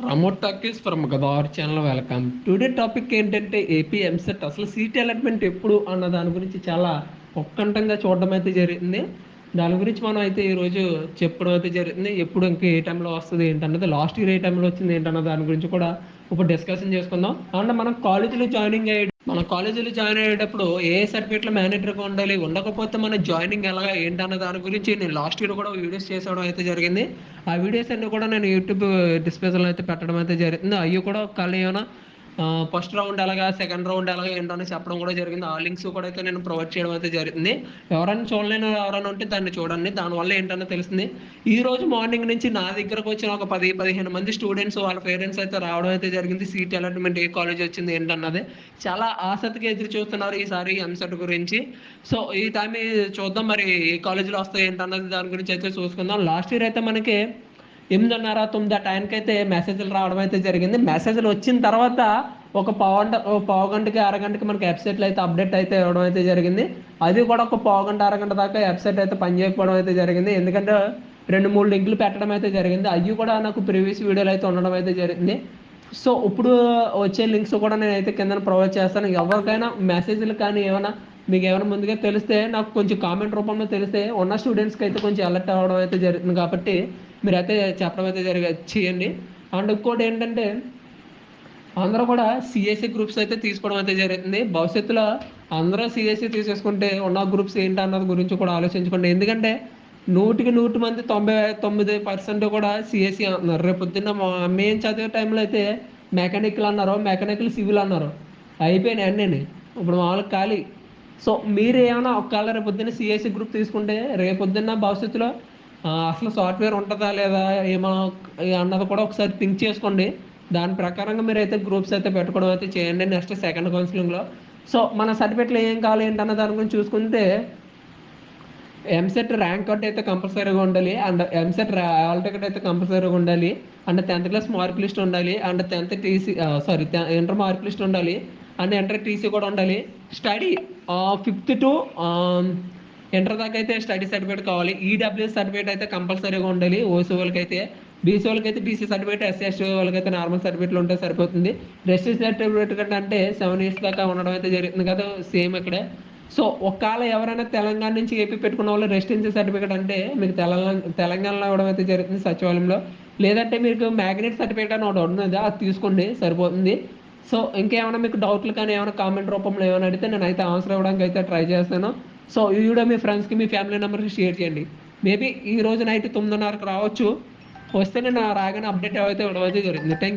Promote talkies from Gadar channel welcome today topic ఏంటంటే AP EAMCET అసలు seat allotment ఎప్పుడు అన్న దాని గురించి చాలా ఉత్కంఠంగా చూడడం అయితే జరిగింది. దాని గురించి మనం అయితే ఈరోజు చెప్పడం అయితే జరిగింది. ఎప్పుడు ఇంకా ఏ టైంలో వస్తుంది ఏంటన్నది లాస్ట్ ఇయర్ ఏ టైంలో వచ్చింది ఏంటన్న దాని గురించి కూడా ఇప్పుడు డిస్కషన్ చేసుకుందాం. అండ్ మనం కాలేజీలో జాయినింగ్ అయ్యే మన కాలేజీలో జాయిన్ అయ్యేటప్పుడు ఏ సర్టిఫికెట్లు మేనేటర్గా ఉండాలి ఉండకపోతే మన జాయినింగ్ ఎలా ఏంటన్న దాని గురించి నేను లాస్ట్ ఇయర్ కూడా వీడియోస్ చేసడం అయితే జరిగింది. ఆ వీడియోస్ అన్నీ కూడా నేను యూట్యూబ్ డిస్ప్లేస్లో అయితే పెట్టడం అయితే జరిగింది. అవి కూడా ఒకళ్ళు ఏమైనా ఫస్ట్ రౌండ్ ఎలాగా సెకండ్ రౌండ్ ఎలాగా ఏంటని చెప్పడం కూడా జరిగింది. ఆ లింక్స్ కూడా అయితే నేను ప్రొవైడ్ చేయడం అయితే జరిగింది. ఎవరైనా చూడలేని ఎవరైనా ఉంటే దాన్ని చూడండి. దానివల్ల ఏంటనే తెలిసింది ఈ రోజు మార్నింగ్ నుంచి నా దగ్గరకు వచ్చిన ఒక పది పదిహేను మంది స్టూడెంట్స్ వాళ్ళ పేరెంట్స్ అయితే రావడం అయితే జరిగింది. సీట్ అలాట్మెంట్ ఏ కాలేజ్ వచ్చింది ఏంటన్నది. చాలా ఆసక్తిగా ఎదురు చూస్తున్నారు ఈసారి ఎంసెట్ గురించి. సో ఈ టైం చూద్దాం మరి ఏ కాలేజీలో వస్తాయి ఏంటన్నది దాని గురించి అయితే చూసుకుందాం. లాస్ట్ ఇయర్ అయితే మనకి ఎనిమిదిన్నర తొమ్మిది ఆ టైంకి అయితే మెసేజ్లు రావడం అయితే జరిగింది. మెసేజ్లు వచ్చిన తర్వాత ఒక పావుగంట ఒక పావుగంటకి పావు గంటకి అరగంటకి మనకి వెబ్సైట్లు అయితే అప్డేట్ అయితే ఇవ్వడం అయితే జరిగింది. అది కూడా ఒక పావు గంట అరగంట దాకా వెబ్సైట్ అయితే పనిచేయకపోవడం అయితే జరిగింది. ఎందుకంటే రెండు మూడు లింకులు పెట్టడం అయితే జరిగింది. అవి కూడా నాకు ప్రీవియస్ వీడియోలు అయితే ఉండడం అయితే జరిగింది. సో ఇప్పుడు వచ్చే లింక్స్ కూడా నేను అయితే కింద ప్రొవైడ్ చేస్తాను. ఎవరికైనా మెసేజ్లు కానీ ఏమైనా మీకు ఏమైనా ముందుగా తెలిస్తే నాకు కొంచెం కామెంట్ రూపంలో తెలిస్తే ఉన్న స్టూడెంట్స్కి అయితే కొంచెం అలర్ట్ అవ్వడం అయితే జరుగుతుంది కాబట్టి మీరైతే చెప్పడం అయితే జరిగే చేయండి. అండ్ ఇంకోటి ఏంటంటే అందరూ కూడా సిఎస్సి గ్రూప్స్ అయితే తీసుకోవడం అయితే జరుగుతుంది భవిష్యత్తులో అందరూ సిఎస్సి తీసేసుకుంటే ఉన్న గ్రూప్స్ ఏంటి అన్నది గురించి కూడా ఆలోచించుకోండి. ఎందుకంటే నూటికి నూటి మంది తొంభై తొమ్మిది పర్సెంట్ కూడా సిఎస్సి అంటున్నారు. రేపు పొద్దున్న మేము చదివే టైంలో అయితే మెకానికల్ అన్నారు. మెకానికల్ సివిల్ అన్నారు. అయిపోయినాయి అన్నీ ఇప్పుడు మామూలుగా ఖాళీ. సో మీరు ఏమైనా ఒకవేళ రేపు పొద్దున్న సిఎస్సి గ్రూప్ తీసుకుంటే రేపు పొద్దున్న భవిష్యత్తులో అసలు సాఫ్ట్వేర్ ఉంటుందా లేదా ఏమో అన్నది కూడా ఒకసారి థింక్ చేసుకోండి. దాని ప్రకారంగా మీరు అయితే గ్రూప్స్ అయితే పెట్టుకోవడం అయితే చేయండి నెక్స్ట్ సెకండ్ కౌన్సిలింగ్లో. సో మన సర్టిఫికేట్లు ఏం కావాలి ఏంటన్న దాని గురించి చూసుకుంటే ఎంసెట్ ర్యాంక్ కార్డ్ అయితే కంపల్సరీగా ఉండాలి. అండ్ ఎంసెట్ ఆల్ టికెట్ అయితే కంపల్సరీగా ఉండాలి. And tenth class mark list ఉండాలి. And tenth TC sorry inter mark list ఉండాలి. అండ్ ఇంటర్ టీసీ కూడా ఉండాలి. స్టడీ ఫిఫ్త్ టు ఇంటర్ దాకా అయితే స్టడీ సర్టిఫికేట్ కావాలి ఈడబ్ల్యూ సర్టిఫికేట్ అయితే కంపల్సరీగా ఉండాలి. ఓసీ వాళ్ళకి అయితే బీసీ వాళ్ళకి అయితే బీసీ సర్టిఫికేట్ ఎస్సీ ఎస్టీ వాళ్ళకి అయితే నార్మల్ సర్టిఫికేట్లు ఉంటే సరిపోతుంది. రెస్ట్ సర్టిఫికేట్ అంటే సెవెన్ ఇయర్స్ దాకా ఉండడం అయితే జరుగుతుంది కదా సేమ్ ఇక్కడే. సో ఒకవేళ ఎవరైనా తెలంగాణ నుంచి ఏపీ పెట్టుకున్న వాళ్ళు రెసిడెన్సీ సర్టిఫికేట్ అంటే మీకు తెలంగాణ తెలంగాణలో ఇవ్వడం అయితే జరుగుతుంది సచివాలయంలో. లేదంటే మీకు మ్యాగ్నెట్ సర్టిఫికేట్ అని ఒకటి ఉన్నది అది తీసుకోండి సరిపోతుంది. సో ఇంకేమైనా మీకు డౌట్లు కానీ ఏమైనా కామెంట్ రూపంలో ఏమైనా అడిగితే నేను అయితే ఆన్సర్ ఇవ్వడానికి అయితే ట్రై చేస్తాను. సో ఇది కూడా మీ ఫ్రెండ్స్కి మీ ఫ్యామిలీ మెంబర్స్కి షేర్ చేయండి. మేబీ ఈ రోజు నైట్ తొమ్మిదిన్నరకు రావచ్చు. వస్తే నేను రాగానే అప్డేట్ అయితే ఇవ్వడం అయితే జరుగుతుంది థ్యాంక్ యూ